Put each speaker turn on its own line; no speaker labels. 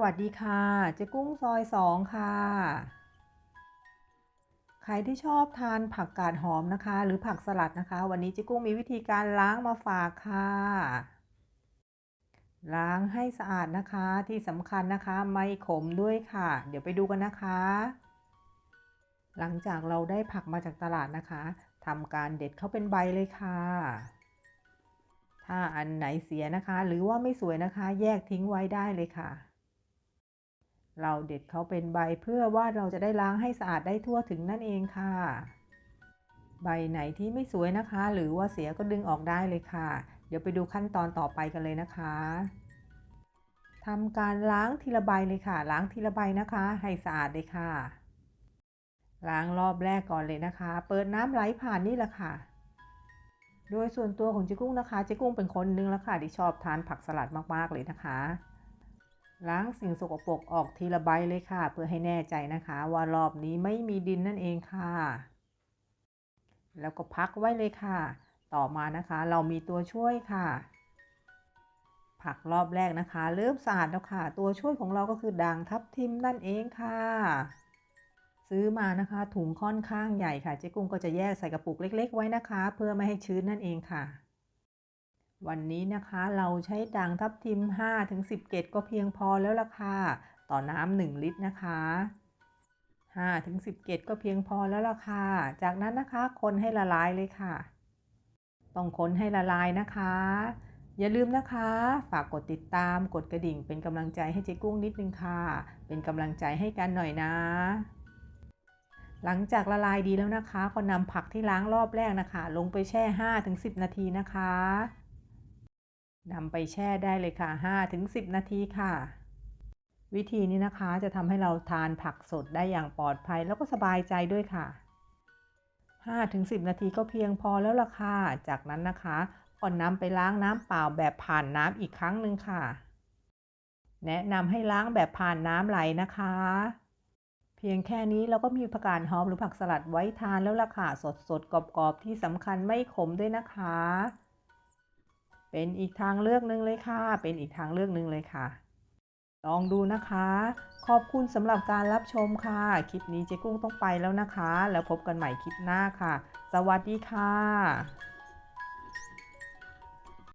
วัสดีค่ะ เจ๊กุ้งซอยสองค่ะ ใครที่ชอบทานผักกาดหอมนะคะ หรือผักสลัดนะคะ วันนี้เจ๊กุ้งมีวิธีการล้างมาฝากค่ะ ล้างให้สะอาดนะคะที่สำคัญนะคะ ไม่ขมด้วยค่ะ เดี๋ยวไปดูกันนะคะ หลังจากเราได้ผักมาจากตลาดนะคะทำการเด็ดเข้าเป็นใบเลยค่ะถ้าอันไหนเสียนะคะ หรือว่าไม่สวยนะคะ แยกทิ้งไว้ได้เลยค่ะ เราเด็ดเขาเป็นใบเพื่อว่าเราจะได้ล้างให้สะอาดได้ทั่วถึงนั่นเองค่ะ ใบไหนที่ไม่สวยนะคะ หรือว่าเสียก็ดึงออกได้เลยค่ะ เดี๋ยวไปดูขั้นตอนต่อไปกันเลยนะคะทำการล้างทีละใบเลยค่ะ ล้างทีละใบนะคะ ให้สะอาดเลยค่ะ ล้างรอบแรกก่อนเลยนะคะ เปิดน้ำไหลผ่านนี่แหละค่ะ โดยส่วนตัวของเจ๊กุ้งนะคะเจ๊กุ้งเป็นคนนึงแล้วค่ะที่ชอบทานผักสลัดมากๆเลยนะคะ ล้างสิ่งสกปรกออกทีละใบเลยค่ะ เพื่อให้แน่ใจนะคะ ว่ารอบนี้ไม่มีดินนั่นเองค่ะ แล้วก็พักไว้เลยค่ะ ต่อมานะคะ เรามีตัวช่วยค่ะ ผักรอบแรกนะคะ เริ่มสะอาดแล้วค่ะ ตัวช่วยของเราก็คือด่างทับทิมนั่นเองค่ะ ซื้อมานะคะ ถุงค่อนข้างใหญ่ค่ะ เจ๊กุ้งก็จะแยกใส่กระปุกเล็ก ๆ ไว้นะคะ เพื่อไม่ให้ชื้นนั่นเองค่ะ วันนี้นะคะเราใช้ด่างทับทิม 5 ถึง 10 เกตก็เพียงพอแล้วล่ะค่ะ ต่อน้ำ1ลิตรนะคะ5ถึง10 เกตก็เพียงพอแล้วล่ะค่ะ จากนั้นนะคะคนให้ละลายเลยค่ะ ต้องคนให้ละลายนะคะ อย่าลืมนะคะ ฝากกดติดตามกดกระดิ่ง เป็นกำลังใจให้เจ๊กุ้งนิดนึงค่ะ เป็นกำลังใจให้กันหน่อยนะ หลังจากละลายดีแล้วนะคะ ก็นำผักที่ล้างรอบแรกนะคะ ลงไปแช่ 5-10 นาทีนะคะ นำไปแช่ได้เลยค่ะ 5-10 นาทีค่ะ วิธีนี้นะคะจะทำให้เราทานผักสดได้อย่างปลอดภัยแล้วก็สบายใจด้วยค่ะ 5-10 นาทีก็เพียงพอแล้วล่ะค่ะ จากนั้นนะคะก่อนนำไปล้างน้ำเปล่าแบบผ่านน้ำอีกครั้งหนึ่งค่ะ แนะนำให้ล้างแบบผ่านน้ำไหลนะคะ เพียงแค่นี้เราก็มีผักกาดหอมหรือผักสลัดไว้ทานแล้วล่ะค่ะ สดสดๆกรอบๆที่สำคัญไม่ขมด้วยนะคะ เป็นอีกทางเลือกหนึ่งเลยค่ะ เป็นอีกทางเลือกหนึ่งเลยค่ะ ลองดูนะคะ ขอบคุณสำหรับการรับชมค่ะ คลิปนี้เจ๊กุ้งต้องไปแล้วนะคะ แล้วพบกันใหม่คลิปหน้าค่ะ สวัสดีค่ะ